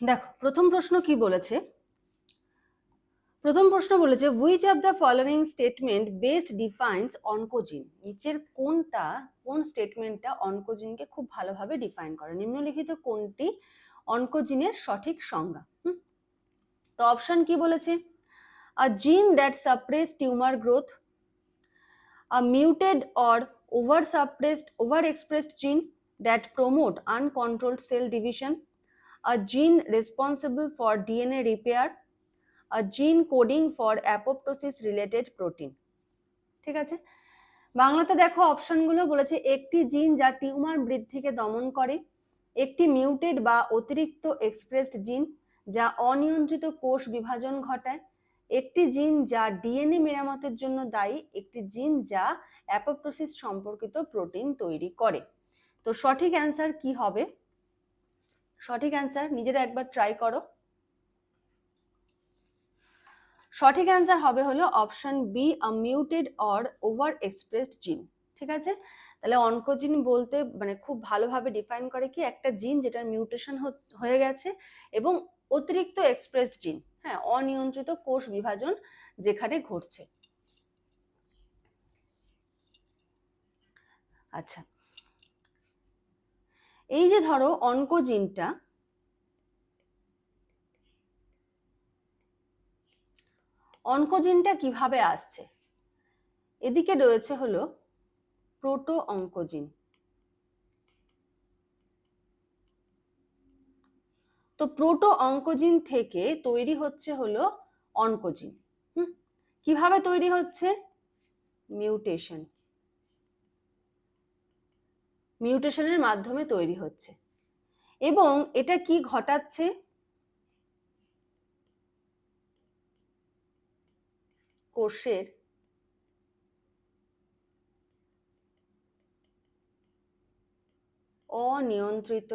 দেখো, প্রথম প্রশ্ন কি বলেছে? প্রথম প্রশ্ন বলেছে which of the following statement best defines oncogene নিচের কোনটা, কোন স্টেটমেন্টটা অনকোজিনকে খুব ভালোভাবে ডিফাইন করে? নিম্নলিখিত কোনটি অনকোজিনের সঠিক সংজ্ঞা? তো অপশন কি বলেছে? A gene that suppress tumour growth a mutated or over suppressed over expressed gene that promote uncontrolled cell division a gene responsible for DNA repair, a gene coding for apoptosis related protein. ঠিক আছে? বাংলাতে দেখো অপশনগুলো বলেছে একটি জিন যা tumour বৃদ্ধিকে দমন করে একটি মিউটেড বা অতিরিক্ত এক্সপ্রেসড জিন যা অনিয়ন্ত্রিত কোষ বিভাজন ঘটায় একটি জিন যা ডিএনএ মেরামতের জন্য দায়ী একটি জিন যা অ্যাপোপ্টোসিস সম্পর্কিত প্রোটিন তৈরি করে। তো সঠিক অ্যান্সার কি হবে? সঠিক অ্যান্সার নিজেরা একবার ট্রাই করো। সঠিক অ্যান্সার হবে হলো option B a mutated or over expressed gene ঠিক আছে? তাহলে অনকোজিন বলতে মানে খুব ভালোভাবে ডিফাইন করে কি একটা জিন যেটার মিউটেশন হয়ে গেছে এবং অতিরিক্ত এক্সপ্রেসড জিন হ্যাঁ অনিয়ন্ত্রিত কোষ বিভাজন যেখানে ঘটছে। আচ্ছা এই যে ধরো অনকোজিনটা অনকোজিনটা কীভাবে আসছে? এদিকে রয়েছে হলো প্রোটো অঙ্কোজিন তো প্রোটো অঙ্কোজিন থেকে তৈরি হচ্ছে হলো অনকোজিন। হুম, কীভাবে তৈরি হচ্ছে? মিউটেশন। মিউটেশনের মাধ্যমে তৈরি হচ্ছে। এবং এটা কি ঘটাচ্ছে? কোষের অনিয়ন্ত্রিত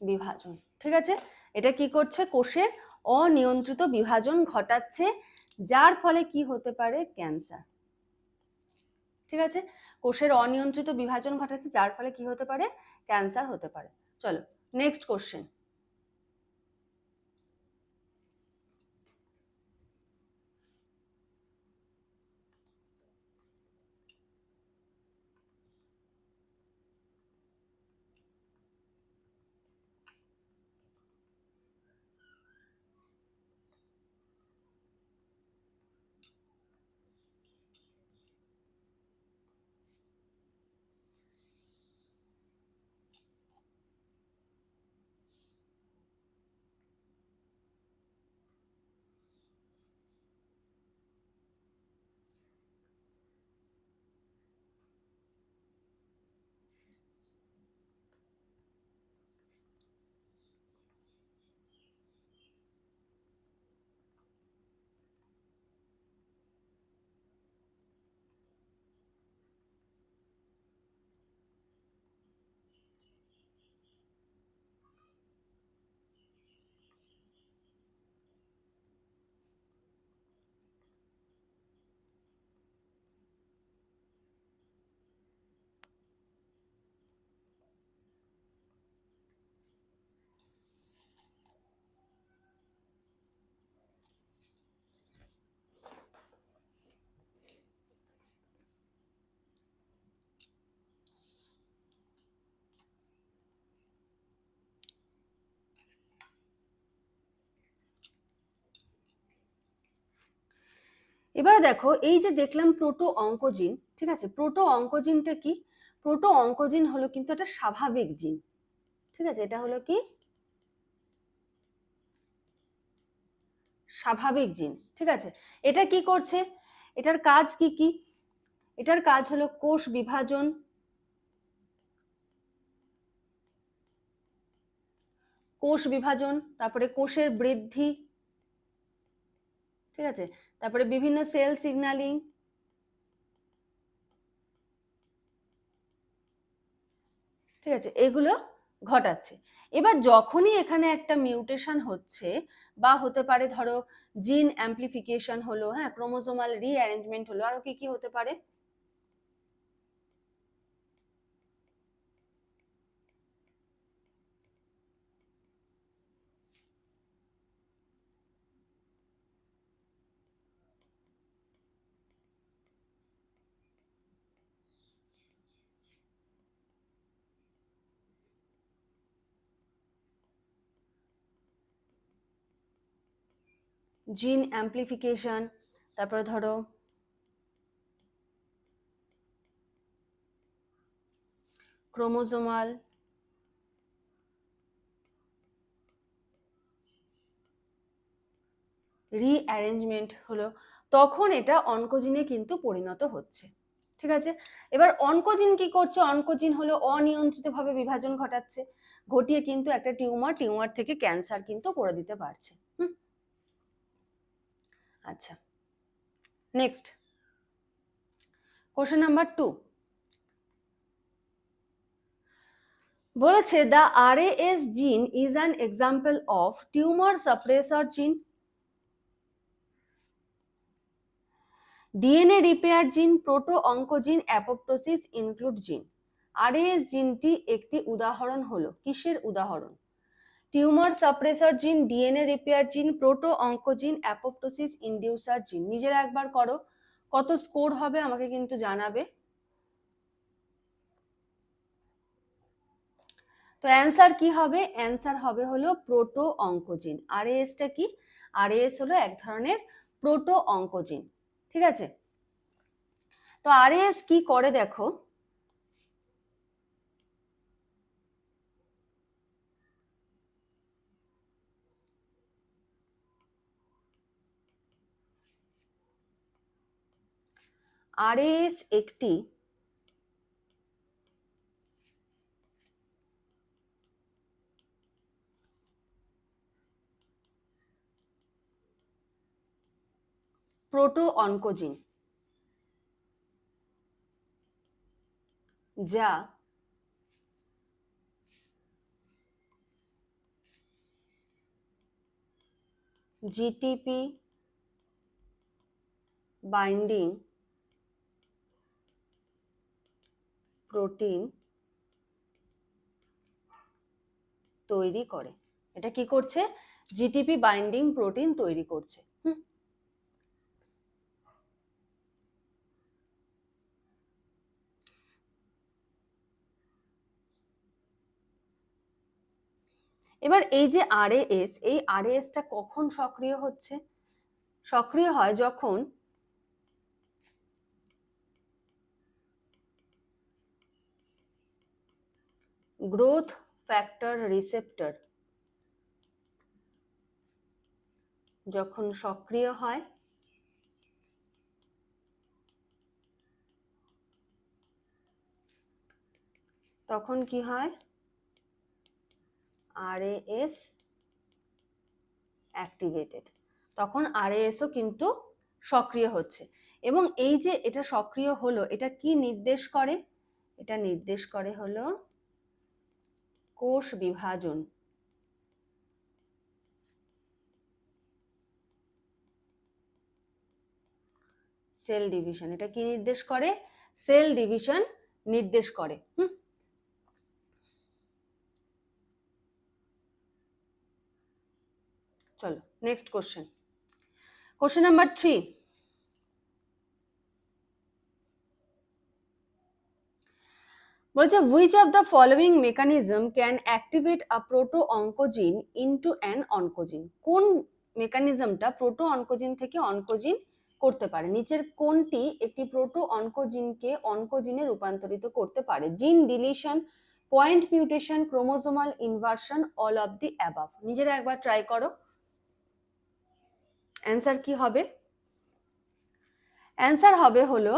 বিভাজন। ঠিক আছে? এটা কি করছে? কোষের অনিয়ন্ত্রিত বিভাজন ঘটাচ্ছে, যার ফলে কি হতে পারে? ক্যান্সার। ঠিক আছে? কোষের অনিয়ন্ত্রিত বিভাজন ঘটাচ্ছে, যার ফলে কি হতে পারে? ক্যান্সার হতে পারে। চলো নেক্সট কোশ্চেন এবারে দেখো, এই যে দেখলাম প্রোটো অঙ্কোজিন ঠিক আছে? প্রোটো অঙ্কোজিনটা কি? প্রোটো অঙ্কোজিন হলো কিন্তু একটা স্বাভাবিক জিন ঠিক আছে? এটা হলো কি? স্বাভাবিক জিন ঠিক আছে? এটা কি করছে? এটার কাজ কি কি? এটার কাজ হলো কোষ বিভাজন কোষ বিভাজন, তারপরে কোষের বৃদ্ধি, ঠিক আছে? তারপরে বিভিন্ন সেল সিগনালিং। ঠিক আছে, এগুলো ঘটাচ্ছে। এবার যখনই এখানে একটা মিউটেশন হচ্ছে বা হতে পারে ধরো জিন অ্যাম্পলিফিকেশন হলো হ্যাঁ ক্রোমোজোমাল রিঅ্যারেঞ্জমেন্ট হলো, আরও কি কি হতে পারে? জিন অ্যাম্প্লিফিকেশন তারপরে ধরো ক্রোমোজোমাল রিঅ্যারেঞ্জমেন্ট হলো, তখন এটা অনকোজিনে কিন্তু পরিণত হচ্ছে, ঠিক আছে? এবার অনকোজিন কি করছে? অনকোজিন হলো অনিয়ন্ত্রিতভাবে বিভাজন ঘটাচ্ছে, ঘটিয়ে কিন্তু একটা টিউমার টিউমার থেকে ক্যান্সার কিন্তু করে দিতে পারছে, হুম? আচ্ছা। নেক্সট কোশ্চেন নাম্বার টু বলেছে the R S gene is an example of tumour suppressor gene DNA repair gene proto oncogene apoptosis include gene R S জিনটি একটি উদাহরণ হলো। কিসের উদাহরণ? Tumour suppressor gene, DNA repair gene, proto oncogene, apoptosis inducer gene. নিজেরা একবার করো। কত score হবে আমাকে কিন্তু জানাবে। তো অ্যান্সার কি হবে? অ্যান্সার হবে হলো প্রোটো অঙ্কোজিন। আরএএসটা কি? আর এস হলো এক ধরনের প্রোটো অঙ্কোজিন। ঠিক আছে? তো আরএস কি করে দেখো? আরএস একটি প্রোটো অনকোজিন যা জিটিপি বাইন্ডিং প্রোটিন তৈরি করে। এটা কি করছে? জিটিপি বাইন্ডিং প্রোটিন তৈরি করছে। এবার এই যে আরএএস এই আরএএসটা কখন সক্রিয় হচ্ছে? সক্রিয় হয় যখন গ্রোথ ফ্যাক্টর রিসেপ্টর যখন সক্রিয় হয়, তখন কি হয়? আরএএস অ্যাক্টিভেটেড তখন আরএএসও কিন্তু সক্রিয় হচ্ছে। এবং এই যে এটা সক্রিয় হলো, এটা কি নির্দেশ করে? এটা নির্দেশ করে হলো কোষ বিভাজন। সেল ডিভিশন, এটা কি নির্দেশ করে? সেল ডিভিশন নির্দেশ করে, হুম? চলো next question question number three বলছে, which of the following mechanism can activate a proto oncogene into an oncogene কোন মেকানিজমটা প্রোটো অনকোজিন থেকে অনকোজিন করতে পারে? নিচের কোনটি একটি প্রোটো অনকোজিনকে অনকোজিনে রূপান্তরিত করতে পারে? Gene deletion point mutation chromosomal inversion all of the above নিজেরা একবার ট্রাই করো। অ্যান্সার কি হবে? অ্যান্সার হবে হলো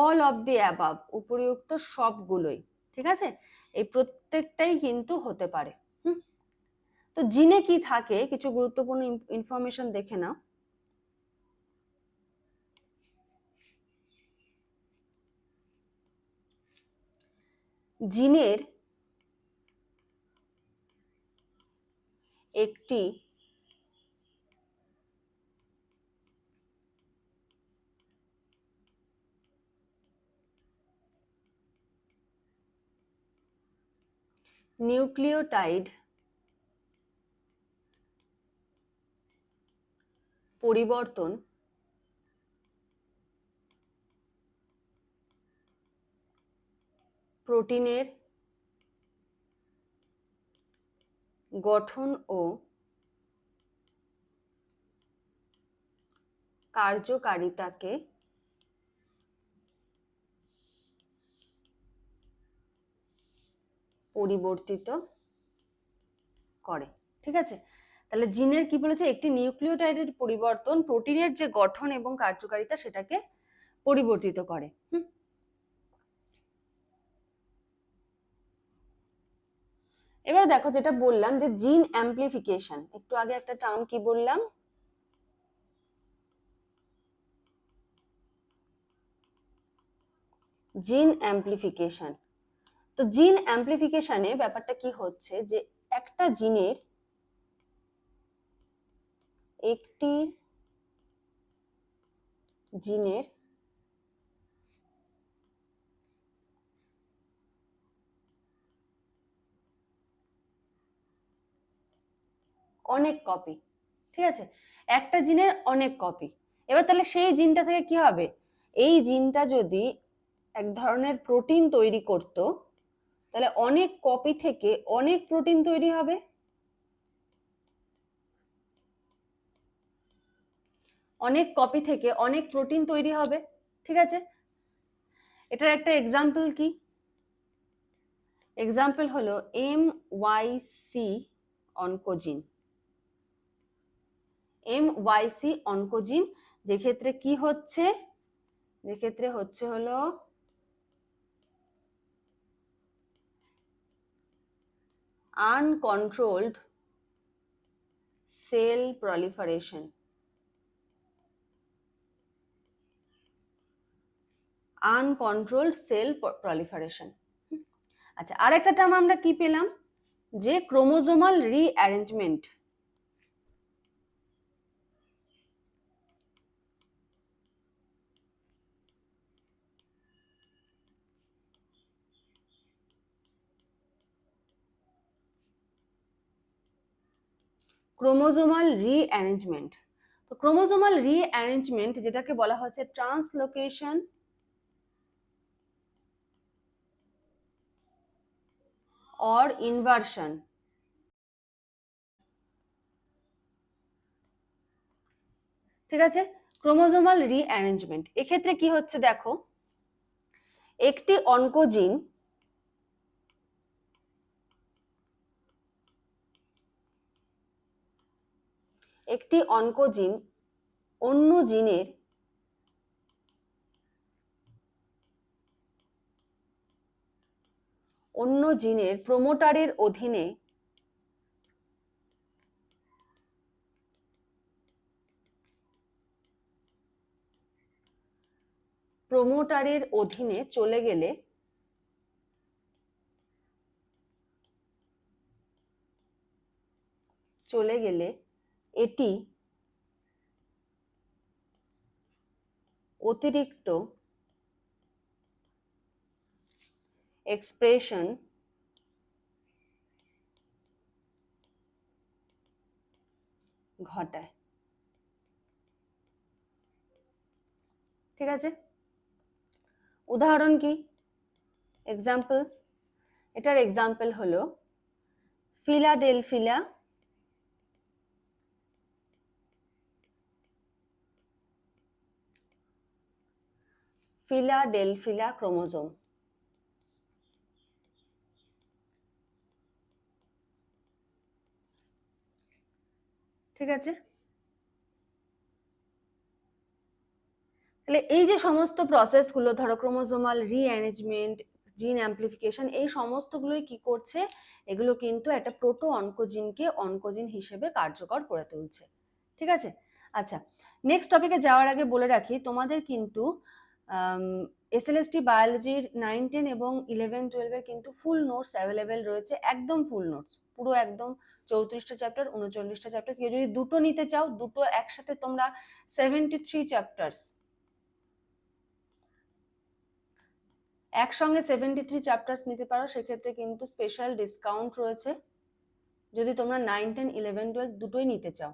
অল অফ দি অ্যাবাভ উপরিউক্ত সবগুলোই, ঠিক আছে? এই প্রত্যেকটাই কিন্তু হতে পারে তো জিনে কি থাকে, কিছু গুরুত্বপূর্ণ ইনফরমেশন দেখে নাও। জিনের একটি নিউক্লিওটাইড পরিবর্তন প্রোটিনের গঠন ও কার্যকারিতাকে পরিবর্তিত করে। ঠিক আছে? তাহলে জিনের কি বলেছে? একটি নিউক্লিওটাইডের পরিবর্তন প্রোটিনের যে গঠন এবং কার্যকারিতা সেটাকে পরিবর্তিত করে। এবার দেখো যেটা বললাম যে জিন অ্যাম্পলিফিকেশন। একটু আগে একটা টার্ম কি বললাম? জিন অ্যাম্পলিফিকেশন। তো জিন অ্যাম্পলিফিকেশনে ব্যাপারটা কি হচ্ছে যে একটা জিনের একটি জিনের অনেক কপি ঠিক আছে? একটা জিনের অনেক কপি এবার তাহলে সেই জিনটা থেকে কি হবে? এই জিনটা যদি এক ধরনের প্রোটিন তৈরি করত তাহলে অনেক কপি থেকে অনেক প্রোটিন তৈরি হবে। অনেক কপি থেকে অনেক প্রোটিন তৈরি হবে, ঠিক আছে? এটার একটা এক্সাম্পল কি? এক্সাম্পল হলো M Y C oncogene M Y C oncogene যে ক্ষেত্রে কি হচ্ছে? যে ক্ষেত্রে হচ্ছে হলো uncontrolled cell proliferation uncontrolled cell proliferation. আচ্ছা আরেকটা টার্ম আমরা কি পেলাম? যে ক্রোমোজোমাল রিঅ্যারেঞ্জমেন্ট ক্রোমোজোমাল রিঅ্যারেঞ্জমেন্ট তো ক্রোমোজোমাল রিঅ্যারেঞ্জমেন্ট যেটাকে বলা হচ্ছে ট্রান্সলোকেশন অর ইনভার্সন ঠিক আছে? ক্রোমোজোমাল রিঅ্যারেঞ্জমেন্ট এক্ষেত্রে কি হচ্ছে দেখো? একটি অনকোজিন একটি অনকোজিন অন্য জিনের অন্য জিনের প্রোমোটারের অধীনে প্রোমোটারের অধীনে চলে গেলে চলে গেলে এটি অতিরিক্ত এক্সপ্রেশন ঘটায়। ঠিক আছে? উদাহরণ কি? এক্সাম্পল এটার এক্সাম্পল হলো ফিলাডেলফিলা ফিলাডেলফিলা ক্রোমোজোম ঠিক আছে? তাহলে এই যে সমস্ত প্রসেসগুলো ধরো ক্রোমোজোমাল রিঅ্যারেঞ্জমেন্ট জিন অ্যাম্পলিফিকেশন এই সমস্তগুলোই কি করছে? এগুলো কিন্তু একটা প্রোটো অনকোজিনকে অনকোজিন হিসেবে কার্যকর করে তুলছে। ঠিক আছে? আচ্ছা নেক্সট টপিকে যাওয়ার আগে বলে রাখি, তোমাদের কিন্তু এসএলএসটি বায়োলজির নাইন টেন এবং ইলেভেন টুয়েলভের কিন্তু ফুল নোটস অ্যাভেলেবেল রয়েছে, একদম ফুল নোটস পুরো একদম চৌত্রিশটা চ্যাপ্টার উনচল্লিশটা চ্যাপ্টার কেউ যদি দুটো নিতে চাও, দুটো একসাথে তোমরা সেভেন্টি থ্রি চ্যাপ্টার্স একসঙ্গে সেভেন্টি থ্রি চ্যাপ্টার্স নিতে পারো, সেক্ষেত্রে কিন্তু স্পেশাল ডিসকাউন্ট রয়েছে, যদি তোমরা নাইন টেন ইলেভেন টুয়েলভ দুটোই নিতে চাও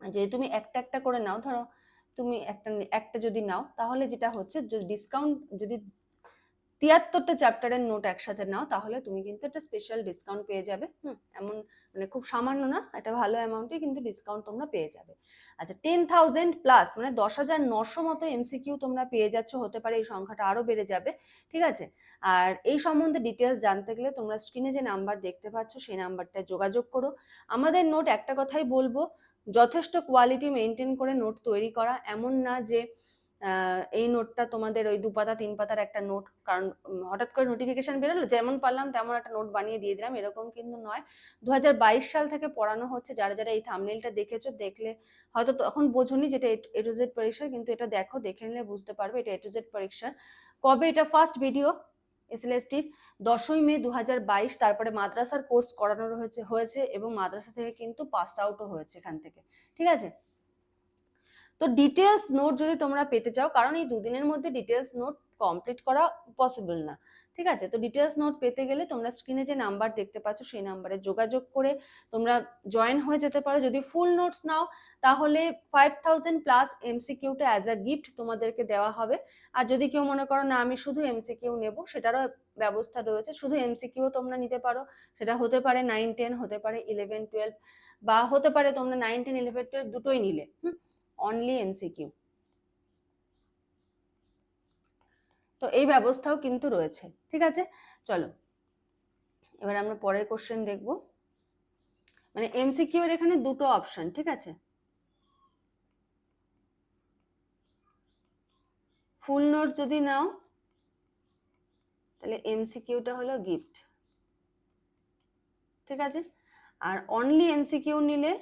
যদি তুমি একটা একটা করে নাও, ধরো তুমি একটা একটা যদি নাও, তাহলে যেটা হচ্ছে যদি ডিসকাউন্ট যদি তিয়াত্তরটা চ্যাপ্টারের নোট একসাথে নাও, তাহলে তুমি কিন্তু একটা স্পেশাল ডিসকাউন্ট পেয়ে যাবে। হুম, এমন মানে খুব সামান্য না, একটা ভালো অ্যামাউন্টে কিন্তু ডিসকাউন্ট তোমরা পেয়ে যাবে। আচ্ছা টেন থাউজেন্ড প্লাস মানে দশ হাজার নশো মতো এমসিকিউ তোমরা পেয়ে যাচ্ছ, হতে পারে এই সংখ্যাটা আরও বেড়ে যাবে, ঠিক আছে? আর এই সম্বন্ধে ডিটেলস জানতে গেলে তোমরা স্ক্রিনে যে নাম্বার দেখতে পাচ্ছ, সেই নাম্বারটায় যোগাযোগ করো। আমাদের নোট একটা কথাই বলব যথেষ্ট কোয়ালিটি মেনটেন করে নোট তৈরি করা, এমন না যে এই নোটটা তোমাদের ওই দু পাতা তিন পাতার একটা নোট কারণ হঠাৎ করে নোটিফিকেশন বেরোলো, যেমন পারলাম তেমন একটা নোট বানিয়ে দিয়ে দিলাম, এরকম কিন্তু নয়। দু সাল থেকে পড়ানো হচ্ছে, যারা যারা এই থামনেলটা দেখেছ, দেখলে হয়তো তখন বোঝনি যেটা এ টু জেড পরীক্ষা, কিন্তু এটা দেখো, দেখে নিলে বুঝতে পারবে এটা এ টু জেড পরীক্ষা। কবে এটা ফার্স্ট ভিডিও এসএলএসটির দশই মে দু হাজার বাইশ, তারপরে মাদ্রাসার কোর্স করানো হয়েছে হয়েছে এবং মাদ্রাসা থেকে কিন্তু পাস আউটও হয়েছে এখান থেকে। ঠিক আছে? তো ডিটেলস নোট যদি তোমরা পেতে চাও, কারণ এই দুদিনের মধ্যে ডিটেলস নোট কমপ্লিট করা পসিবল না। ঠিক আছে? তো ডিটেলস নোট পেতে গেলে তোমরা স্ক্রিনে যে নাম্বার দেখতে পাচ্ছ, সেই নাম্বারে যোগাযোগ করে তোমরা জয়েন হয়ে যেতে পারো। যদি ফুল নোটস নাও, তাহলে ফাইভ থাউজেন্ড প্লাস এমসিকিউটা অ্যাজ আ গিফট তোমাদেরকে দেওয়া হবে। আর যদি কেউ মনে করো, না, আমি শুধু এমসিকিউ নেব সেটারও ব্যবস্থা রয়েছে। শুধু এমসিকিউ তোমরা নিতে পারো। সেটা হতে পারে নাইন টেন হতে পারে ইলেভেন টুয়েলভ বা হতে পারে তোমরা নাইন টেন ইলেভেন টুয়েলভ দুটোই নিলে। হুম? অনলি এমসিকিউ তো এই ব্যবস্থাও কিন্তু রয়েছে, ঠিক আছে? চলো, এবার আমরা পরের কোশ্চেন দেখব। মানে এমসিকিউ এর এখানে দুটো অপশন ঠিক আছে? ফুল নোট যদি নাও, তাহলে এমসিকিউটা হলো গিফট ঠিক আছে? আর অনলি এমসিকিউ নিলে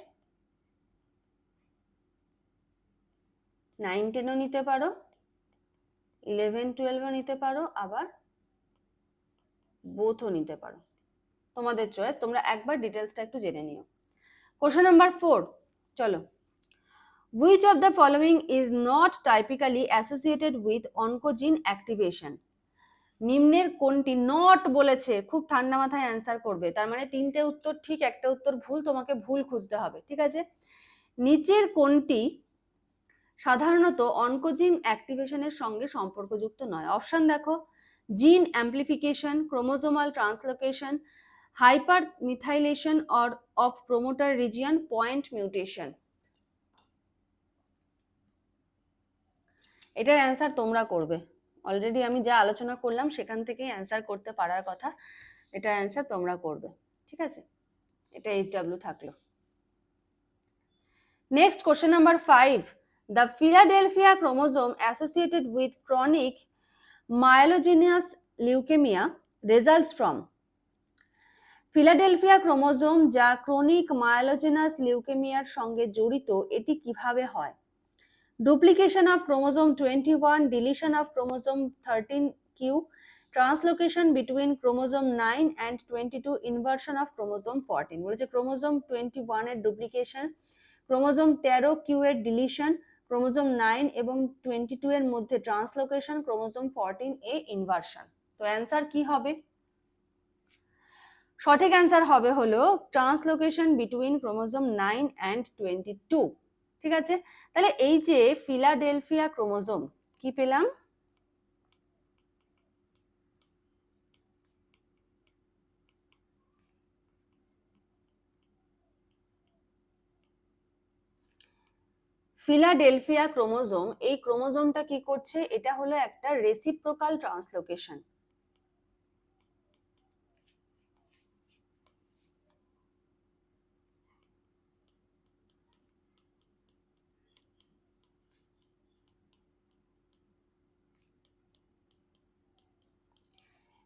নাইন টেনও নিতে পারো। ইলেভেন টুয়েলভও নিতে পারো, আবার বোথও নিতে পারো। তোমাদের চয়েস তোমরা একবার ডিটেলসটা একটু জেনে নিও। কোশ্চেন নাম্বার ফোর চলো। Which of the following is not typically associated with oncogene activation? নিম্নের কোনটি নট বলেছে, খুব ঠান্ডা মাথায় অ্যান্সার করবে। তার মানে তিনটে উত্তর ঠিক, একটা উত্তর ভুল, তোমাকে ভুল খুঁজতে হবে, ঠিক আছে? নিচের কোনটি সাধারণত অনকোজিন অ্যাক্টিভেশনের সঙ্গে সম্পর্কযুক্ত নয়। অপশন দেখো gene amplification chromosomal translocation hyper methylation or of promoter region point mutation এটার অ্যান্সার তোমরা করবে। অলরেডি আমি যা আলোচনা করলাম, সেখান থেকেই অ্যান্সার করতে পারার কথা। এটার অ্যান্সার তোমরা করবে। ঠিক আছে? এটা এইচ ডাব্লিউ থাকল। Next question number five The Philadelphia chromosome associated with chronic myelogenous leukemia results from Philadelphia chromosome যা ক্রনিক মায়োলোজেনাস লিউকেমিয়ার সঙ্গে জড়িত, এটি কীভাবে হয়? Duplication of chromosome twenty one deletion of chromosome thirteen Q translocation between chromosome nine and twenty two inversion of chromosome fourteen বলেছে chromosome twenty ওয়ানের duplication chromosome তেরো কিউ এর ডিলিশন ক্রোমোজোম নাইন এবং টোয়েন্টি টু এর মধ্যে translocation chromosome fourteen এ inversion তো answer কি হবে? সঠিক অ্যান্সার হবে হলো translocation between chromosome nine and twenty two. ঠিক আছে? তাহলে এই যে ফিলাডেলফিয়া ক্রোমোজোম, কি পেলাম? ফিলাডেলফিয়া ক্রোমোজোম, এই ক্রোমোজোমটা কি করছে? এটা হলো একটা রেসিপ্রোকাল ট্রান্সলোকেশন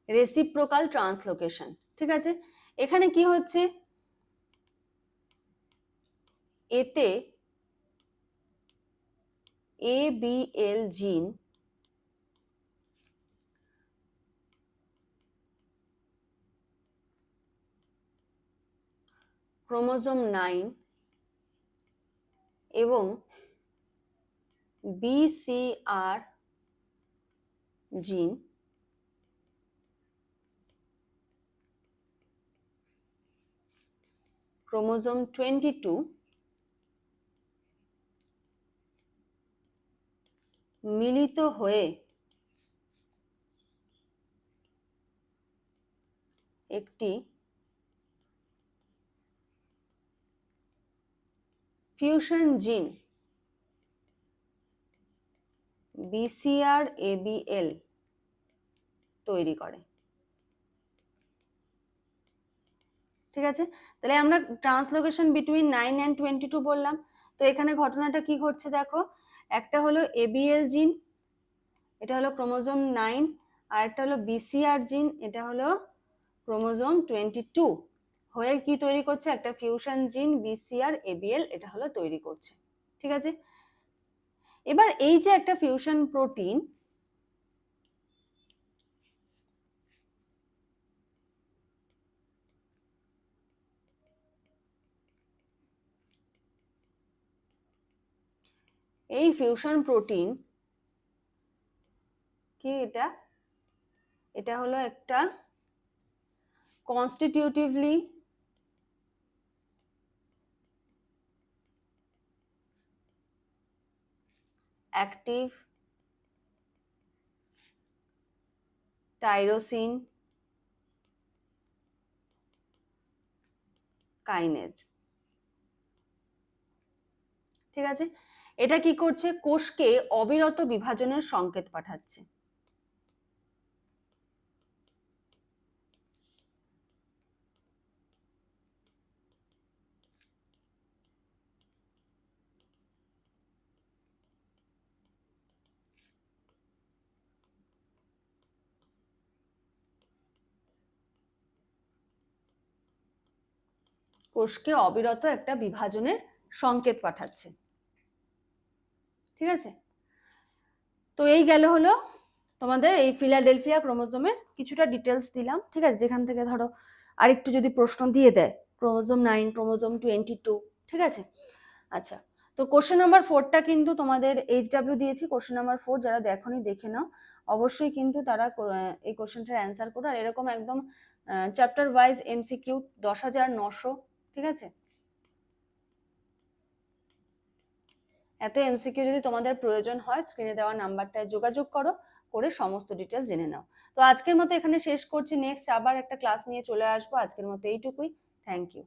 রেসিপ্রোকাল ট্রান্সলোকেশন ঠিক আছে? এখানে কি হচ্ছে? এতে ABL gene ক্রোমোজোম নাইন এবং BCR gene chromosome twenty two মিলিত হয়ে একটি ফিউশন জিন বিসিআর এবিএল তৈরি করে। ঠিক আছে? তাহলে আমরা translocation between nine and twenty two বললাম। তো এখানে ঘটনাটা কি ঘটছে দেখো? একটা হলো এবিএল জিন এটা হলো ক্রোমোজোম নাইন, আর একটা হলো বিসিআর জিন এটা হলো ক্রোমোজোম টোয়েন্টি টু। হয়ে কি তৈরি করছে? একটা ফিউশন জিন বিসিআর এবিএল এটা হলো তৈরি করছে। ঠিক আছে? এবার এই যে একটা ফিউশন প্রোটিন এই ফিউশন প্রোটিন কি এটা? এটা হলো একটা কনস্টিটিউটিভলি অ্যাক্টিভ টাইরোসিন কাইনেজ ঠিক আছে? এটা কি করছে? কোষকে অবিরত বিভাজনের সংকেত পাঠাচ্ছে। কোষকে অবিরত একটা বিভাজনের সংকেত পাঠাচ্ছে। ঠিক আছে? তো এই গেল হলো তোমাদের এই ফিলাডেলফিয়া ক্রোমোজোমের কিছুটা ডিটেলস দিলাম, ঠিক আছে? যেখান থেকে ধরো আরেকটু যদি প্রশ্ন দিয়ে দেয়, chromosome nine, chromosome twenty two ঠিক আছে? আচ্ছা তো কোশ্চেন নাম্বার ফোরটা কিন্তু তোমাদের এইচ ডাব্লিউ দিয়েছি কোশ্চেন নাম্বার ফোর যারা দেখনি দেখে নাও। অবশ্যই কিন্তু তারা এই কোশ্চেনটার অ্যান্সার করো। আর এরকম একদম চ্যাপ্টার ওয়াইজ এমসিকিউ দশ হাজার নশো, ঠিক আছে? এত এমসিকিউ যদি তোমাদের প্রয়োজন হয় স্ক্রিনে দেওয়া নাম্বারটায় যোগাযোগ করো, করে সমস্ত ডিটেলস জেনে নাও। তো আজকের মতো এখানে শেষ করছি। নেক্সট আবার একটা ক্লাস নিয়ে চলে আসব। আজকের মতো এইটুকুই। Thank you